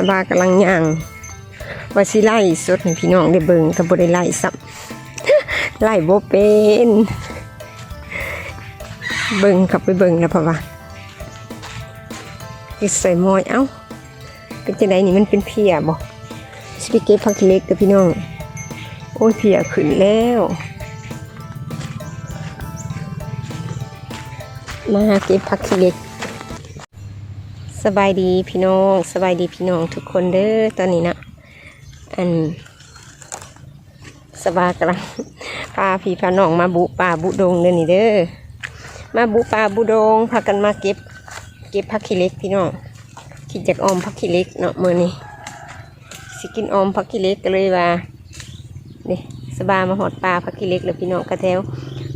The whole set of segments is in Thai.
สบายกำลังย่างว่าสิไล่สดให้พี่น้องได้เบิ่งก็บ่ได้ไล่ซ้ำไล่บ่เป็น เบิ่งกับไปเบิ่งแล้วเพราะว่าคือใส่หมอยเอ้าเป็นจังไดนี่มันเป็นเพียบ่สิไปเก็บผักเล็กกับพี่น้อง โอ้ยเพียขึ้นแล้วมาเก็บผักเล็ก สบายดีพี่น้องสบายดีพี่น้องทุกคนเด้อตอนนี้นะอันสบายกำลังพาพี่พาน้องมาบุป่าบุดงเด้อนี่เด้อมาบุป่าบุดงพากันมาเก็บ เก็บผักขี้เล็กพี่น้องคิดจากออมผักขี้เล็กเนาะเมื้อนี้สิกินออมผักขี้เล็กก็เลยว่านี่สบายมาหอดปลาผักขี้เล็กแล้วพี่น้องกระแถว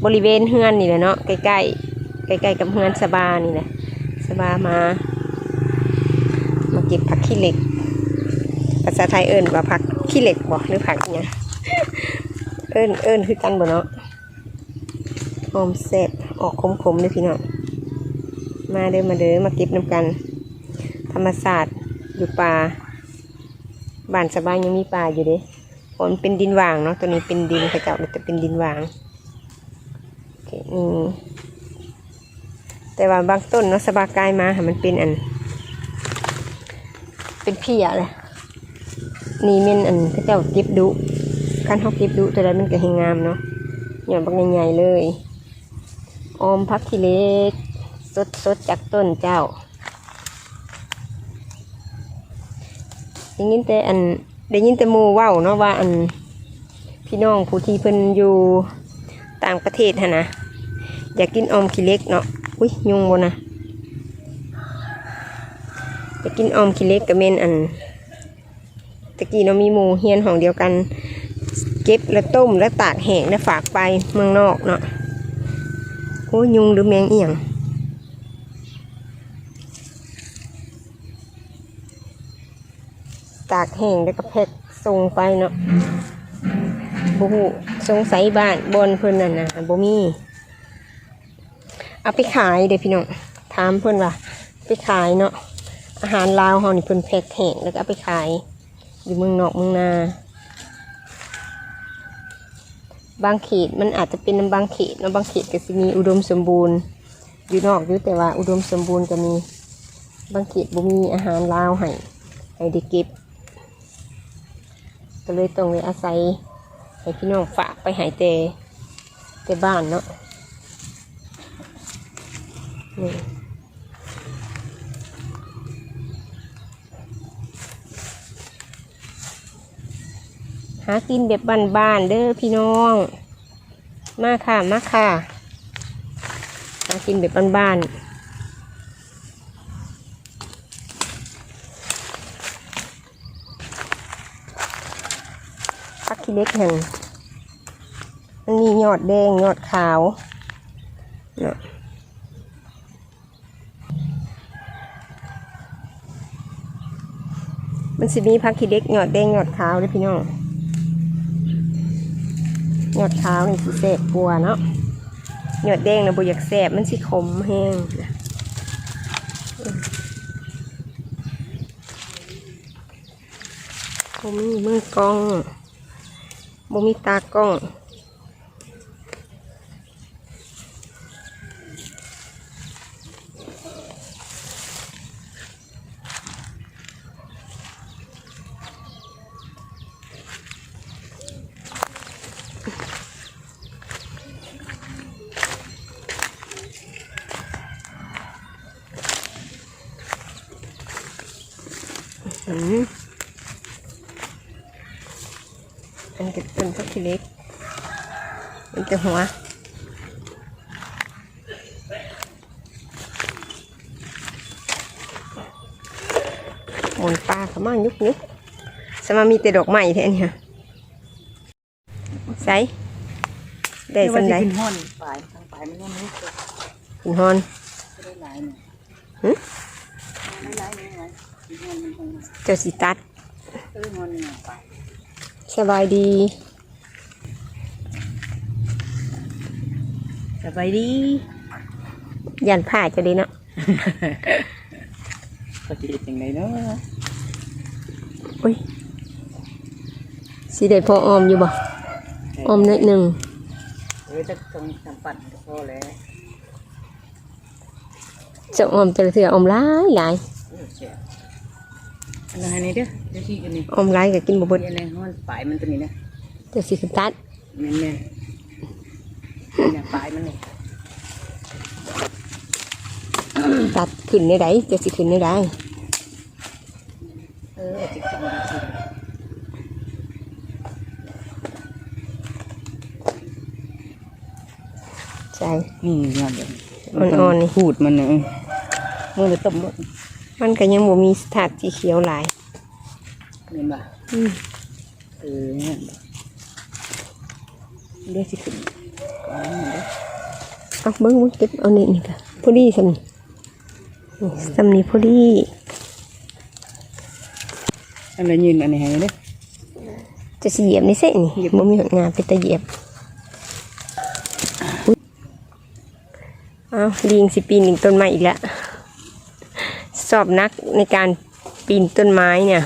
บริเวณเฮือนนี่แหละเนาะใกล้ๆใกล้ๆกับเฮือนสบานี่แหละสบามามา ขี้เหล็ก ภาษาไทยเอิ้นว่าผักขี้เหล็กบ่หรือผักอิหยังเอิ้นเอิ้นคือกันบ่เนาะหอมแซ่บออกขมๆเด้อพี่น้องมาเด้อมาเด้อมาเก็บน้ำกัน ธรรมศาสตร์อยู่ป่าบ้านสบายยังมีป่าอยู่เด้ฝนเป็นดินว่างเนาะตัวนี้เป็นดินเขาเจ้าเลยแต่เป็นดินว่างโอเคนี่แต่ว่าบางต้นเนาะสบากายมาค่ะมันเป็นอัน เป็นเพียเลยนี่เม่นอันเจ้าเก็บดุขั้นเขาเก็บดุแต่ละมันก็เฮงงามเนาะหย่อนบักใหญ่ๆเลยออมพักขี้เล็กสดสดจากต้นเจ้าได้ยินแต่อันได้ยินแต่มูว้าวเนาะว่าอันพี่น้องผู้ที่เพิ่นอยู่ต่างประเทศฮะนะอยากกินออมขี้เล็กเนาะอุ้ยยุงบนะ อยากกินออมขี้เล็กกับเมนอันตะกี้เรามีหมูเฮียนของเดียวกัน เก็บแล้วต้มแล้วตากแห้งแล้วฝากไปเมืองนอกเนาะโอ้ยยุงหรือแมงเอียงตากแห้งแล้วก็แพ็คส่งไปเนาะบูฮูสงสัยบ้านบนเพิ่นนั่นนะบ่มีเอาไปขายเด้พี่น้องถามเพื่อนว่า ไปขายเนาะ อาหารลาวเฮานี่เพิ่นแพ็คแห้งแล้วก็เอาไปขาย อยู่เมืองนอกเมืองนาบางเขตมันอาจจะเป็นบางเขตนะบางเขตก็สิมีอุดมสมบูรณ์ อยู่นอกอยู่แต่ว่าอุดมสมบูรณ์ก็มีบางเขตบ่มีอาหารลาวให้ให้ได้เก็บ ก็เลยต้องเลยอาศัยให้พี่น้องฝากไปหายแต่แต่บ้านเนาะนี่ากินแบบบ้านๆเด้อพี่น้อง มาค่ะมาค่ะ หากินแบบบ้านๆพักขี้เล็กเห็นมันมียอดแดงยอดขาวเนาะมันสิมีพักขี้เด็กหยอดแดงหยอดขาวเลยพี่น้อง ยอดขาวนี่สิแสบกลัวเนาะหยอดแดงนะบ่อยากแสบมันสิขมแห้งนะบ่มีมือกล้องบ่มีตากล้อง อืม นเป็ขี้เล็กมันจะหัวหมุนปลาเขามายุกยุกสมามีแต่ดอกไม้แท้เนี่ยใส่ได้สันไดขึ้นห้อนปลายทางปลายมันก็ไม่ได้หินอนได้หลายหน่อยหึได้หลายหน่อนห้อนมันคงเจ้าสิตัดสบายดี สบายดียันผ้าเจะดีเนาะก็จะเห็นยังไงเนาะโอ้ยสิได้พอออมอยู่บ่ออมนิดหนึ่งเออจะต้องทำปั่นก็พอแล้วจะออมแต่ละเถื่อออมหลายหลายเออเสียอันไหนนี่เด้อเดี๋ยวที่กันนี่ออมหลายก็กินบ่เบิดเดี๋ยวในห้องปลายมันตัวนี้นะจะสิขึ้นตัดแม่นแม่ เนี่ยปลายมันนี่ตัดขึ้นได้ไดจะสิขึ้นได้ไดเออจิกจังสิใช่นี่ยอดเลยอ่อนๆนี่พูดมันเนอะมันเลยต้มหมดมันก็ยังบ่มีสถาดสีเขียวหลายเห็นป่ะอืมเออเนี่ยเดี๋ยวสิขึ้นก่อนนะ เด้อเอาเบิ่งเบิ่งเก็บเอานี่นี่ค่ะพอดีสำนี่นี่สำนี่พอดีอันนี้ยืนอันนี้ให้เด้อจะสิเหยียบนี่เส้นนี่บ่มีหดงานเป็นตะเหยียบอุ๊ยเอาลิงสิปีนหนึ่งต้นไม้อีกแล้วสอบนักในการปีนต้นไม้เนี่ย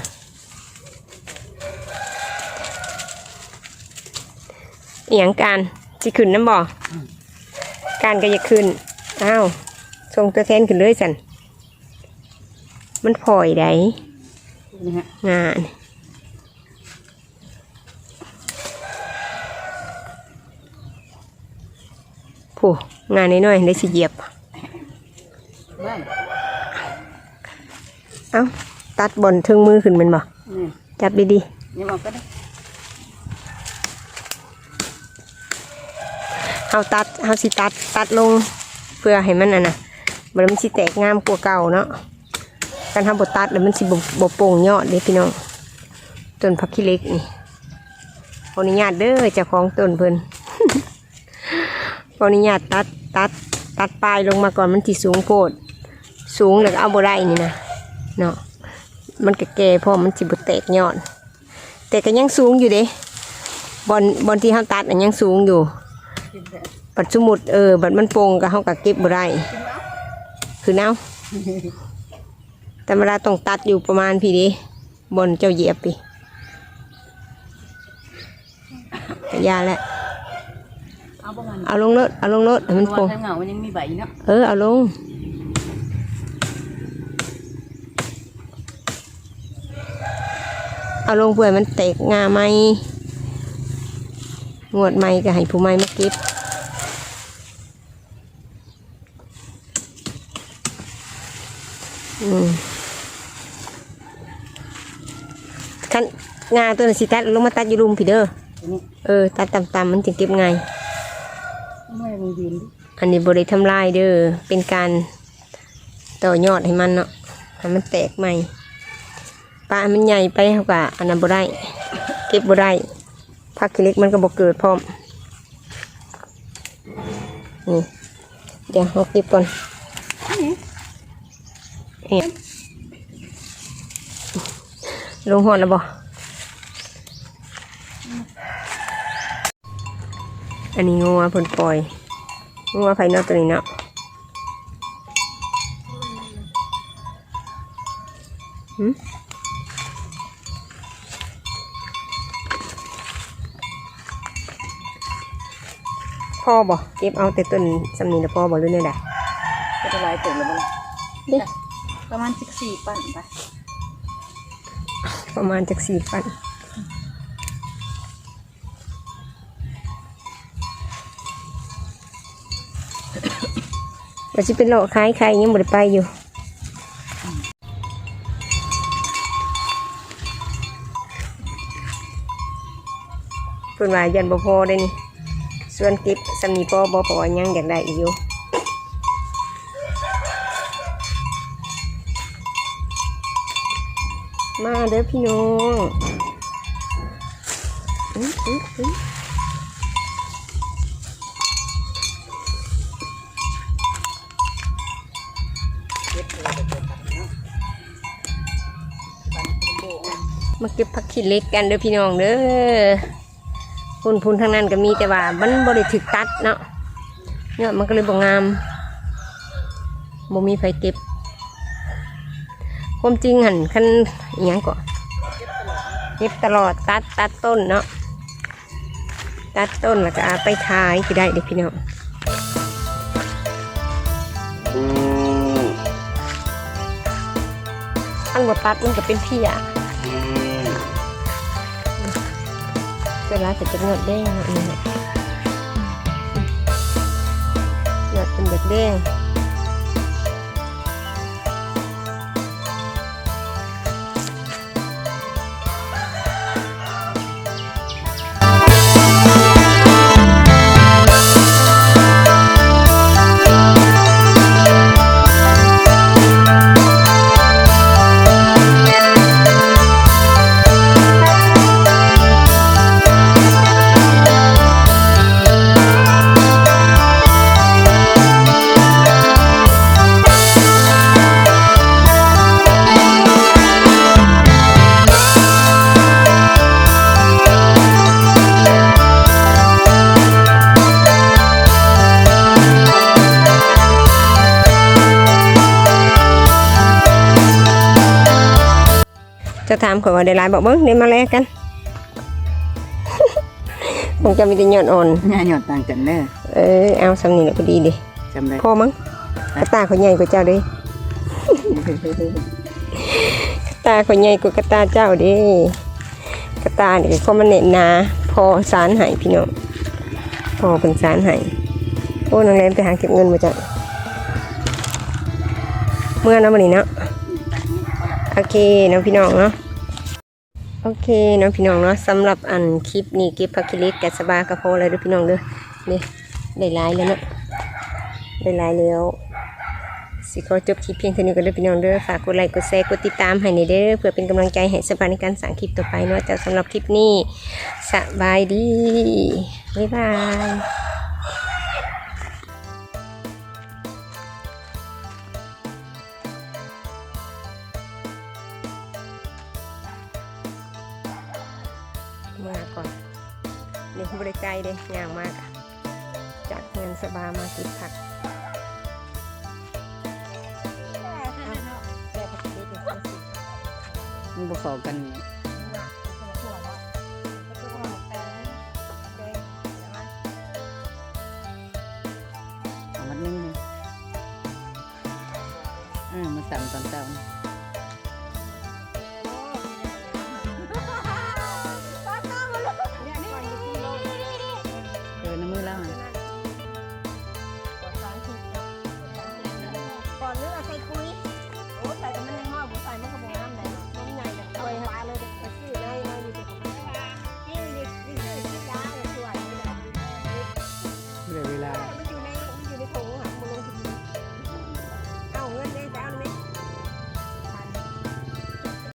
อหย่างการ สิขึ้นน้ำบ่การก็จะขึ้นอ้าวส่งตัวแทนขึ้นเลยสันมันพลอยได้นะฮะงานผู้งานน้อยๆได้สิเหยียบบ้านเอ้าตัดบนเทิงมือขึ้นแมันบ่นี่จับดีนี่มันก็ได้าตัดเฮาสิตัดตัดลงเพื่อให้มันอะนะบ่แล้วมันสิแตกงามกว่าเก่าเนาะการทำบทตัดแล้วมันสิบบโป่งยอดเด้พี่น้องต้นพักขี้เล็กนี่ขออนุญาตเด้อเจ้าของต้นเพิ่นขออนุญาตตัดตัดตัดปลายลงมาก่อนมันสิสูงโพดสูงแล้วก็เอาบได้นี่นะเนาะมันก็แก่เพราะมันสิบแตกยอด แต่ก็ยังสูงอยู่เด้บอนบอนที่เฮาตัดอันยังสูงอยู่ กินแต่บัดสมุดเออบัดมันโป่งก็เฮาก็เก็บบ่ได้คือแนวแต่เวลาต้องตัดอยู่ประมาณพี่เด้บนเจ้าเหยียบพี่ก็ยาแหละเอาประมาณเอาลงรถเอาลงรถให้มันตัโป่วงทั้งเหงามันยังมีใบเนาะเออเอาลงเอาลงเพื่อมันแตกงาไหม งวดไหมก็ให้ผู้ไหมมาเก็บอืมคันงาตัวนั้นสิตัดลงมาตัดอยู่ลุมพี่เด้อตัวนี้เออตัดต่ำๆมันจึงเก็บง่ายไม่มึงยืนดิอันนี้บริทำลายเด้อเป็นการต่อยอดให้มันเนาะให้มันแตกใหม่ปลามันใหญ่ไปเขาก็อันนั้นบ่ได้ เก็บบ่ได้ ผักขี้เล็กมันก็บ่เกิดพร้อม นี่ เดี๋ยวเราเก็บก่อนเอ็ดลงหอดแล้วบ่อันนี้งัวเพิ่นปล่อยงัวไฟนอกตัวนี้เนาะหึ พ่อบอกเก็บเอาแต่ต้นสำนีแล้วพ่อบอกด้วยเนี่ยแหละจะละลายตัวแล้วมั้งเด้ประมาณสิบสี่ปั้นไปประมาณจากสี่พันว่าจะเป็นโลกคล้ายใครยังบ่ได้ไปอยู่เพิ่นว่ายันบ่พอได้นี่ ส่วนเก็บสำนีพอบ่พอยังอยากได้อีกอยู่มาเด้อพี่น้องอื้ออื้ออื้อเก็บเลยมาเก็บผักขี้เล็กกันเด้อพี่น้องเด้อ พุ่นพุ่นทางนั้นก็มีแต่ว่ามันบ่ได้ถึกตัดเนาะยอดมันก็เลยบ่งามบ่มีไฟเก็บความจริงหันคันอหยังก่อนเก็บตลอดเก็บตลอดตัดตัดต้นเนาะตัดต้นแล้วก็เอาไปขายก็ได้เด็กพี่น้องอันบดตัดมันก็เป็นเพีย เวลาจะจะเงดแดงเนาะนี่หละเงดเป็นแบบแดง จะถามก่อนว่าได้หลายบอกเบิ้งเดี๋ยวมาแลกกัน คงจะมีแต่ยอดอ่อน หน้าหยอดต่างกันเด้อเออเอาสำนีแหละพอดีเดิจำได้พอมั้งกระตาเขาใหญ่กว่าเจ้าเด้กระตาเขาใหญ่กว่ากระตาเจ้าเด้กระตาเนี่ยเขามันเน็ตหนาพอสารใหายพี่น้องพอเป็นสารใหายโอ้นางแรมไปหาเก็บเงินมาจากเมื่อนะวันนี้เนาะ โอเคเนาะพี่น้องเนาะโอเคน้องพี่น้องเนาะสำหรับอันคลิปนี้เก็บผักิลิสแกะสบากระโพอะไรด้วยพี่น้องเด้อนี่ได้หลายแล้วเนาะได้หลายแล้วสิขอจบคลิปเพียงเท่านี้ก็เด้พี่น้องเด้อฝากกดไลค์กดแชร์กดติดตามให้ในเด้อเพื่อเป็นกำลังใจให้สบายในการสั่งคลิปต่อไปเนาะแต่สำหรับคลิปนี้สบายดีบ๊ายบาย ย่างมากอะจากเงินสบามากินผักแต่ผักชีเป็นสีมันบ่เข้ากันเ